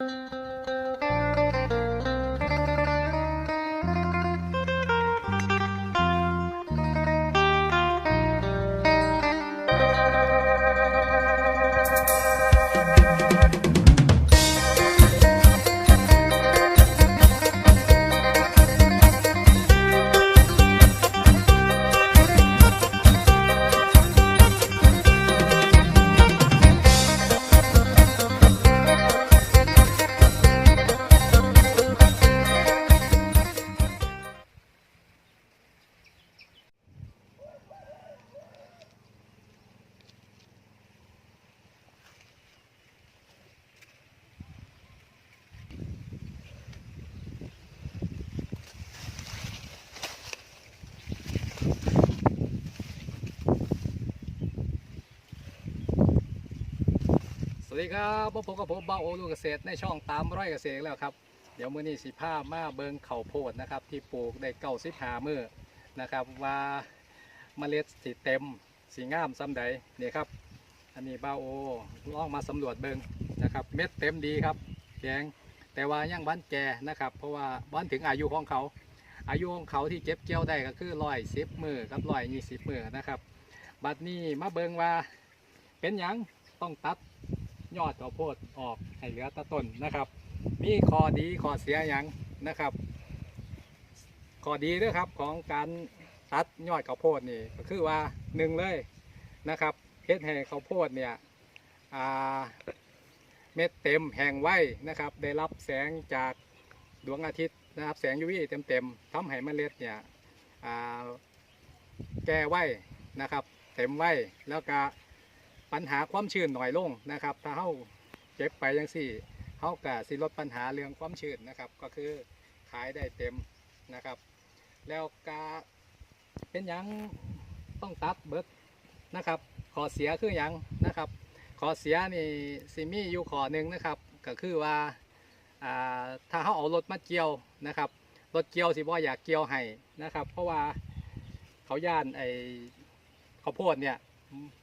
Música สวัสดีครับพบกับผมบ้าโอลูกเกษตรในช่องตามร้อยเกษตรแล้วครับ เดี๋ยวมื้อนี้สิพามาเบิงเข่าโพดนะครับ ที่ปลูกได้เก้าสิบหามือนะครับ ว่าเมล็ดสีเต็มสีงามซ้ำใดนี่ครับ อันนี้เบ้าโอลองมาสำรวจเบิงนะครับ เม็ดเต็มดีครับแดงแต่ว่ายังบ้านแก่นะครับ เพราะว่าบ้านถึงอายุของเขา อายุของเขาที่เก็บเกี่ยวได้ก็คือร้อยสิบมือกับร้อยยี่สิบมือนะครับ บัดนี้มาเบิงว่าเป็นยังต้องตัด ยอดข้าวโพดออกให้เหลือตะต้นนะครับ มีข้อดีข้อเสียอย่างนะครับข้อดีเด้วยครับของการตัดยอดข้าวโพดนี่ก็คือว่าหนึ่งเลยนะครับเฮ็ดให้ข้าวโพดเนี่ยเม็ดเต็มแห้งไว้นะครับ ได้รับแสงจากดวงอาทิตย์นะครับ แสง UV เต็มๆทำให้เมล็ดเนี่ยแก่ไว้นะครับ เต็มไว้แล้วก็ ปัญหาความชื้นหน่อยลงนะครับ ถ้าเฮาเก็บไปยังสี่เฮากะสิลดปัญหาเรื่องความชื้นนะครับ ก็คือขายได้เต็มนะครับ แล้วกาเป็นยังต้องตัดเบิดนะครับขอเสียคือยังนะครับขอเสียนี่ซิมี่อยู่ขอหนึ่งนะครับ ก็คือว่าอ่าถ้าเขาเอารถมาเกี่ยวนะครับรถเกี่ยวสิบ่อยากเกี่ยวให้นะครับ เพราะว่าเขาย่านไอข้าวโพดเนี่ย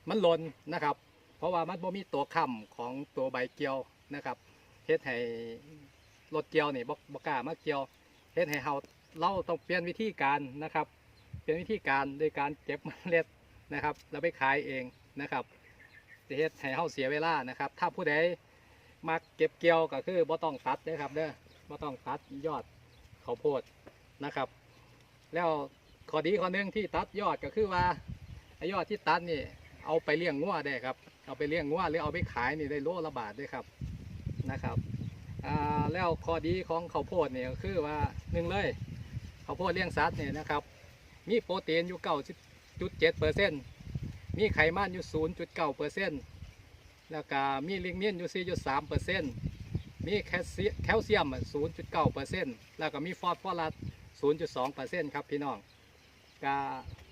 มันหล่นนะครับ เพราะว่ามันบ่มีตัวค้ำของตัวใบเกียวนะครับเฮ็ดให้รถเกียวนี่บ่บ่กล้ามาเกียวเฮ็ดให้เฮาเราต้องเปลี่ยนวิธีการนะครับ เปลี่ยนวิธีการโดยการเก็บเมล็ดนะครับ แล้วไปขายเองนะครับจะเฮ็ดให้เฮาเสียเวลานะครับ ถ้าผู้ใดมาเก็บเกี่ยวก็คือบ่ต้องตัดนะครับเด้อบ่ต้องตัดยอดข้าวโพดนะครับ แล้วข้อดีข้อหนึงที่ตัดยอดก็คือว่า ไอ้ยอดที่ตัดนี่เอาไปเลี้ยงงัวได้ครับ เอาไปเลี้ยงงัวหรือเอาไปขายนี่ได้โลละบาทด้วยครับนะครับแล้วข้อดีของข้าวโพดเนี่ยก็คือว่าหนึ่งเลยข้าวโพดเลี้ยงสัตว์เนี่ยนะครับ มีโปรตีนอยู่เก้าจุดเจ็ดเปอร์เซ็นต์มีไขมันอยู่ศูนย์จุดเก้าเปอร์เซ็นต์แล้วก็มีลิกนินอยู่สี่จุดสามเปอร์เซ็นต์มีแคลเซียแคลเซียมศูนย์จุดเก้าเปอร์เซ็นต์แล้วก็มีฟอสฟอรัสศูนย์จุดสองเปอร์เซ็นต์ครับพี่น้อง ก็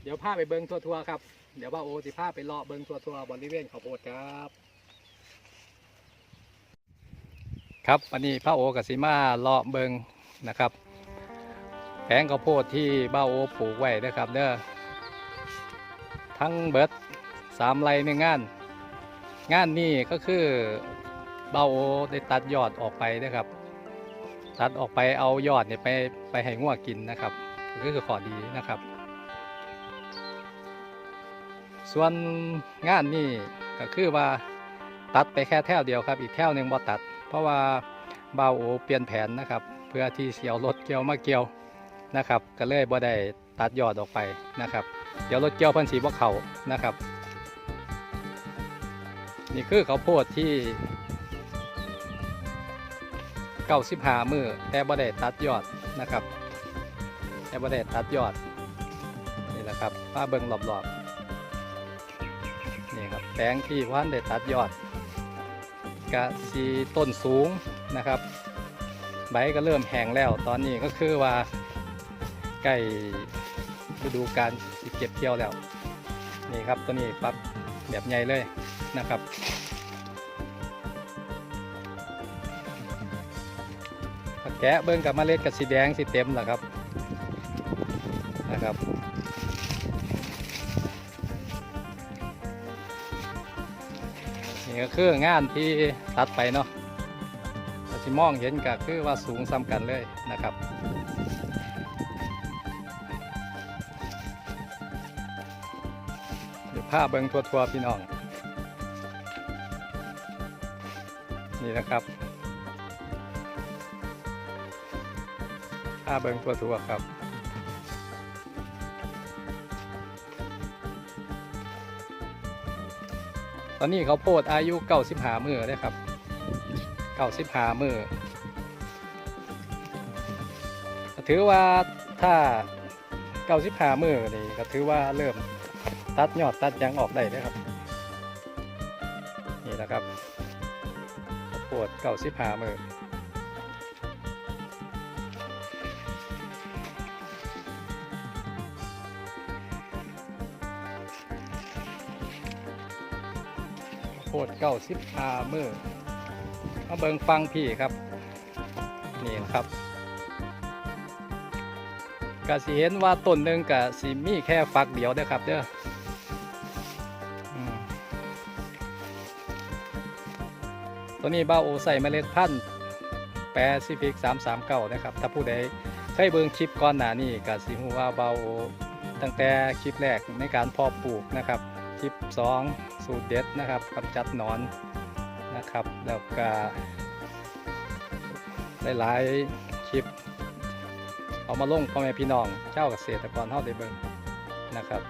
เดี๋ยวพาไปเบิ้งทั่วๆครับ เดี๋ยวว่าโอสิพาไปเลาะเบิงตัวทัวๆบริเวณข้าวโพดครับ ครับอันนี้พระโอกับสิมาเลาะเบิงนะครับแผงข้าวโพดที่บ้าโอปลูกไว้นะครับเด้อทั้งเบิดสามไรในงาน งานนี้ก็คือบ้าโอได้ตัดยอดออกไปนะครับ ตัดออกไปเอายอดเนี่ยไปไปให้งัวกินนะครับ ก็คือขอดีนะครับ ส่วนงานนี่ก็คือว่าตัดไปแค่แถวเดียวครับ อีกแถวหนึ่งบ่ตัด เพราะว่าเบาโอเปลี่ยนแผนนะครับ เพื่อที่เสียวรถเกี่ยวมาเกี่ยวนะครับ ก็เลยบ่ได้ตัดยอดออกไปนะครับ เดี๋ยวรถเกี่ยวพันสีบ่เขานะครับ นี่คือเขาโพดที่เก้าสิบหามือแต่บ่ได้ตัดยอดนะครับแต่บ่ได้ตัดยอดนี่แหละครับมาเบิ่งรอบๆนี่ครับ แปลงที่ว่านได้ตัดยอดกะสีต้นสูงนะครับ ใบก็เริ่มแห้งแล้ว ตอนนี้ก็คือว่าใกล้ฤดูการเก็บเกี่ยวแล้ว นี่ครับตัวนี้ปรับแบบใหญ่เลยนะครับแกะเบิ้งกับเมล็ดกับสีแดงสีเต็มแหละครับนะครับ นี่ก็คืองานที่ตัดไปเนาะก็สิมองเห็นก็คือว่าสูงซ้ำกันเลยนะครับเดี๋ยวพาเบิงทัวๆพี่น้อง นี่นะครับพาเบิงทัวๆครับ ตอนนี้เขาโพดอายุเก้าสิบหามือได้ครับเก้าสิบหามือถือว่าถ้าเก้าสิบหามือนี่ก็ถือว่าเริ่มตัดยอดตัดยังออกได้แล้วครับ นี่นะครับข้าวโพดเก้าสิบหามือ ดเก้าสิบหามือมาเบิงฟังพี่ครับ นี่นะครับกะสิเห็นว่าต้นหนึ่งกะสิมีแค่ฝักเดียวเด้อครับเด้อตัวนี้บ้าโอใส่เมล็ดพันธุ์แปซิฟิก339 นะครับ ถ้าผู้ใดเคยเบิ่งคลิปก่อนหน้านี้กะสิฮู้ว่าบ้าโอตั้งแต่คลิปแรกในการเพาะปลูกนะครับ ลิป 2 สูตรเด็ดนะครับกำจัดหนอนนะครับ แล้วก็หลายๆคลิป เอามาลงพ่อแม่พี่น้องเจ้าเกษตรกรเท่าได้เบิ่งนะครับ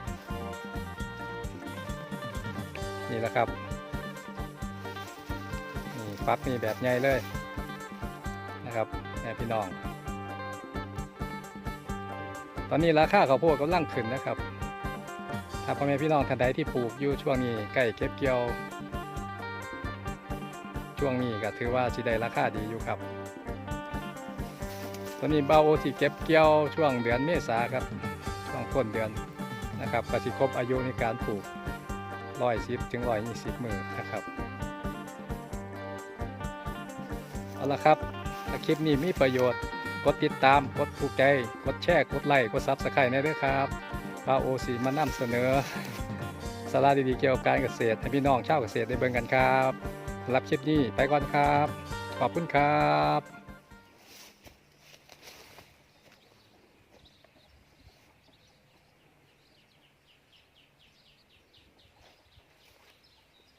นี่แหละครับนี่ฟักนี่แบบใหญ่เลยนะครับแม่พี่น้อง ตอนนี้ราคาข้าวโพดกำลังขึ้นนะครับ ถ้าพ่อแม่พี่น้องท่านใดที่ปลูกอยู่ช่วงนี้ใกล้เก็บเกี่ยว ช่วงนี้ก็ถือว่าสิได้ราคาดีอยู่ครับ ตอนนี้เบาโอที่เก็บเกี่ยวช่วงเดือนเมษาครับช่วงต้นเดือนนะครับก็สิครบอายุในการปลูกร้อยสิบถึงร้อยยี่สิบมือนะครับเอาละครับถ้าคลิปนี้มีประโยชน์ กดติดตาม กดถูกใจ กดแชร์ กดไลค์ กดซับสไครต์ได้ด้วยครับ พระโอสีมานำเสนอสาระดีๆเกี่ยวกับการเกษตรให้พี่น้องชาวเกษตรได้เบิ่งกันครับรับคลิปนี้ไปก่อนครับ ขอบคุณครับ